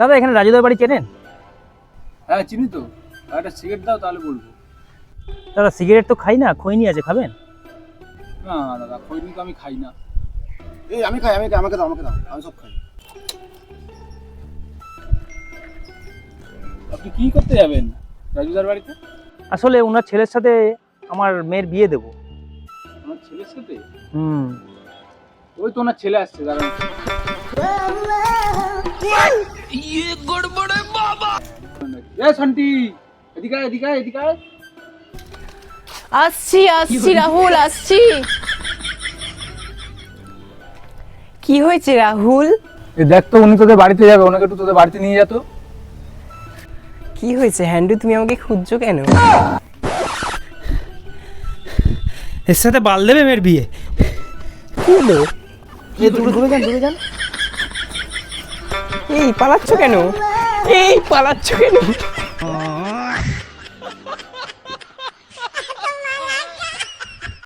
দাদা এখানে রাজুদার বাড়ি চেনেন? হ্যাঁ চিনি তো। একটা সিগারেট দাও তাহলে বলব। দাদা সিগারেট তো খাই না খৈনি আছে খাবেন? না দাদা খৈনি তো আমি খাই না। এই আমি খাই আমি খাই আমাকে দাও আমাকে দাও আমি সব খাই। আপনি কি করতে যাবেন রাজুদার বাড়িতে? আসলে ওনার ছেলের সাথে আমার মেয়ের বিয়ে দেবো। আমার ছেলের সাথে? হুম। ওই তো ওনার ছেলে আসছে দাঁড়ান। এ শান্তি এদিকে এদিকে এদিকে আসছি আসছি রাহুল আসছি। কি হয়েছে রাহুল? এ দেখ তো উনি তোদের বাড়িতে যাবে ওনাকে একটু তোদের বাড়িতে নিয়ে যেত কি হয়েছে হ্যান্ডু তুমি আমাকে খুঁজছো কেন? এর সাথে বাল দেবে মেয়ের বিয়ে? কি হলো? দূরে দূরে যান দূরে যান। এই পালাচ্ছ কেন? এই পালাচ্ছ কেন?